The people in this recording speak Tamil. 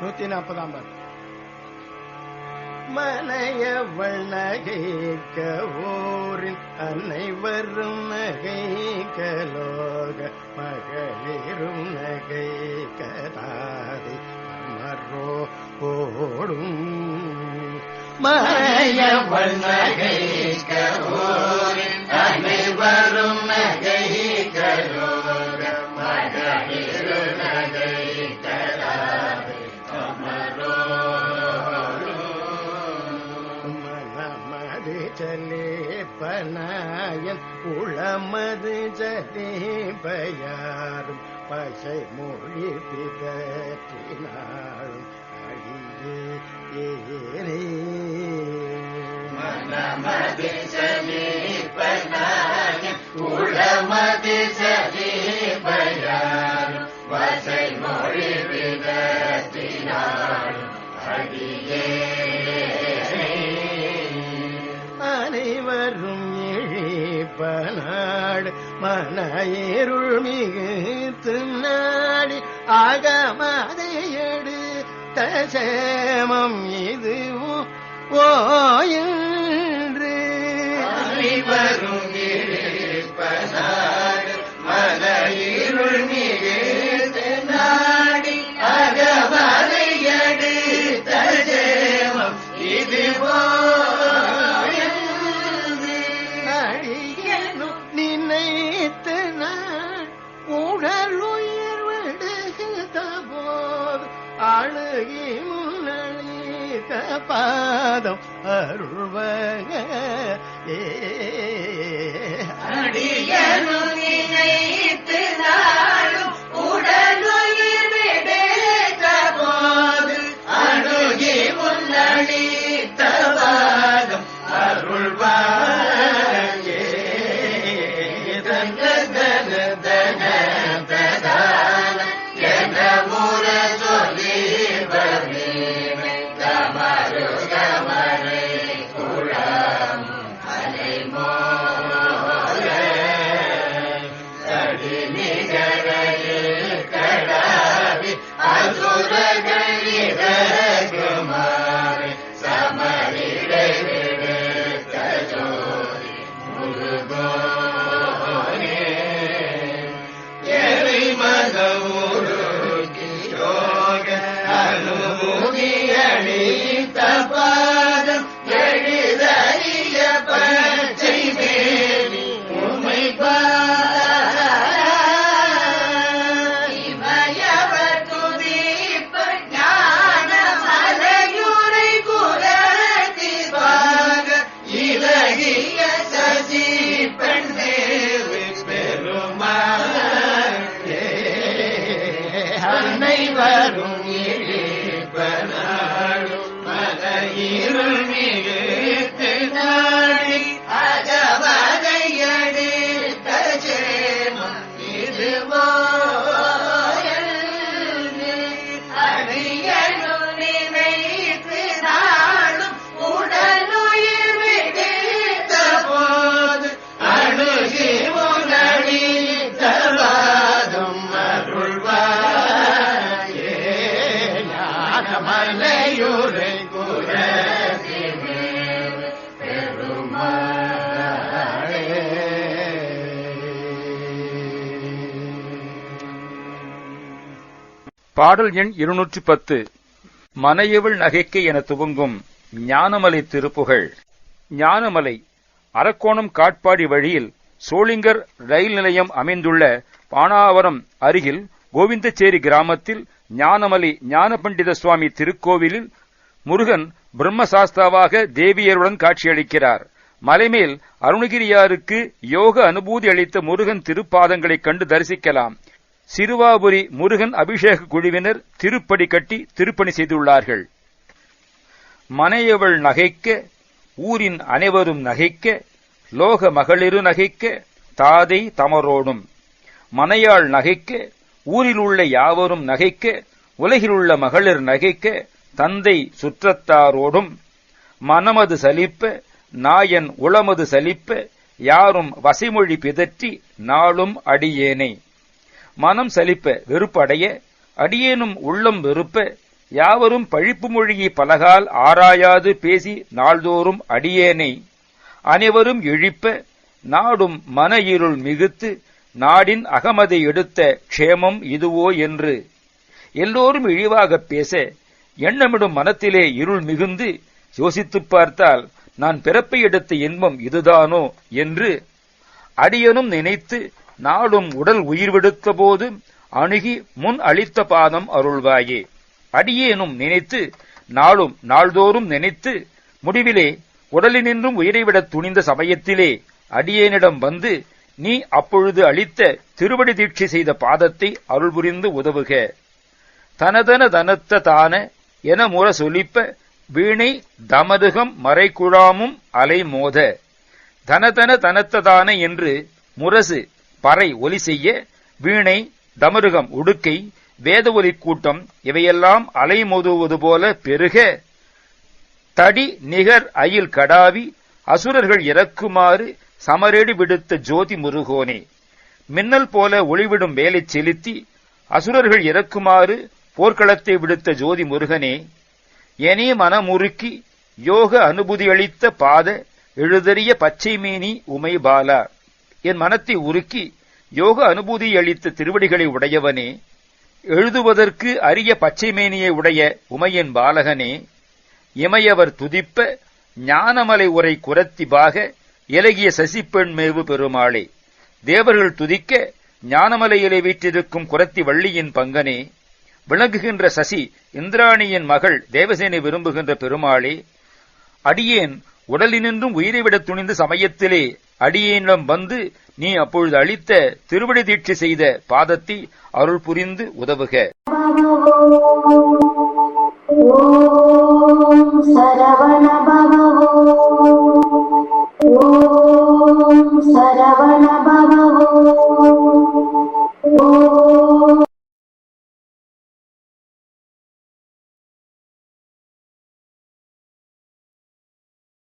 நூத்தி நாற்பதாம் பாட்டு மலையவள் நகைக்க அன்னை வரும் நகைக்கலோக மகளிரும் நகைக்கதாதி அமரோ ஓடும் மலையவள் நகை ஊரின் அனைவரும் நகைக்கலோக மகளிரும் நகைக்கதாதி மனமது உளமது பசை மொழி பிதற்றினாலும் அடியே ஏனே மனமது சலேப்பனாயன் உளமது பசை மொழி பிதற்றினாலும் அனைவரும் இழிப்பனாடு மனையிருள் மிகுத்து நாடி ஆகமதையடு தசமம் இதுவும் ஓயன்று. அனைவரும் நினைத்து நான் உடல் உயிர் விடுகிற போது அழுகி முன்னழித்த பாதம் அருள்வக. ஏ அலை me. பாடல் எண் இருநூற்றி பத்து. மனையவள் நகைக்கை என துவங்கும் ஞானமலை திருப்புகழ் ஞானமலை அரக்கோணம் காட்பாடி வழியில் சோளிங்கர் ரயில் நிலையம் அமைந்துள்ள பானாவரம் அருகில் கோவிந்தச்சேரி கிராமத்தில் ஞானமலை ஞானபண்டித சுவாமி திருக்கோவிலில் முருகன் பிரம்மசாஸ்தாவாக தேவியருடன் காட்சியளிக்கிறார். மலைமேல் அருணகிரியாருக்கு யோக அனுபூதி அளித்த முருகன் திருப்பாதங்களைக் கண்டு தரிசிக்கலாம். சிறுவாபுரி முருகன் அபிஷேக குழுவினர் திருப்படி கட்டி திருப்பணி செய்துள்ளார்கள். மனையவள் நகைக்க ஊரின் அனைவரும் நகைக்க லோக மகளிரு நகைக்க தாதை தமரோடும். மனையாள் நகைக்க ஊரில் உள்ள யாவரும் நகைக்க உலகிலுள்ள மகளிர் நகைக்க தந்தை சுற்றத்தாரோடும். மனமது சலிப்ப நாயன் உளமது சலிப்ப யாரும் வசைமொழி பிதற்றி நாளும் அடியேனை. மனம் சலிப்ப வெறுப்படைய அடியேனும் உள்ளம் வெறுப்ப யாவரும் பழிப்பு மொழியை பலகால் ஆராயாது பேசி நாள்தோறும் அடியேனை. அனைவரும் இழிப்ப நாடும் மன இருள் மிகுத்து நாடின் அகமதை எடுத்த க்ஷேமம் இதுவோ என்று. எல்லோரும் இழிவாகப் பேச எண்ணமிடும் மனத்திலே இருள் மிகுந்து யோசித்துப் பார்த்தால் நான் பிறப்பை எடுத்த இன்பம் இதுதானோ என்று அடியனும் நினைத்து நாளும் உடல் உயிர் விடுத்த போது அணுகி முன் அளித்த பாதம் அருள்வாயே. அடியேனும் நினைத்து நாளும் நாள்தோறும் நினைத்து முடிவிலே உடலினின்றும் உயிரைவிடத் துணிந்த சமயத்திலே அடியேனிடம் வந்து நீ அப்பொழுது அளித்த திருவடி தீட்சை செய்த பாதத்தை அருள் புரிந்து உதவுக. தனதன தனத்த தான என முற சொலிப்ப வீணை தமதுகம் மறைக்குழாமும் அலை மோத தனதன தனத்ததான என்று முரசு பறை ஒலி செய்ய வீணை தமருகம் உடுக்கை வேத ஒலி கூட்டம் இவையெல்லாம் அலைமோதுவது போல பெருக. தடி நிகர் அயில் கடாவி அசுரர்கள் இறக்குமாறு சமரேடு விடுத்த ஜோதி முருகோனே. மின்னல் போல ஒளிவிடும் வேலை செலுத்தி அசுரர்கள் இறக்குமாறு போர்க்களத்தை விடுத்த ஜோதி முருகனே. எனே மனமுறுக்கி யோக அனுபூதி அளித்த பாத எழுதறிய பச்சை மேனி உமை பாலா. என் மனத்தை உருக்கி யோக அனுபூதி அளித்த திருவடிகளை உடையவனே எழுதுவதற்கு அரிய பச்சைமேனியை உடைய உமையின் பாலகனே இமையவர் துதிப்ப ஞானமலை உரை குரத்தி பாக இலகிய சசிப்பெண் மேவு பெருமாளே தேவர்கள் துதிக்க ஞானமலையிலே வீற்றிருக்கும் குரத்தி வள்ளியின் பங்கனே விளங்குகின்ற சசி இந்திராணியின் மகள் தேவசேனை விரும்புகின்ற பெருமாளே அடியேன் உடலினின்றும் உயிரை விட துணிந்து சமயத்திலே அடியினிடம் வந்து நீ அப்பொழுது அளித்த திருவடி தீட்சி செய்த பாதத்தை அருள் புரிந்து உதவுக. சரவண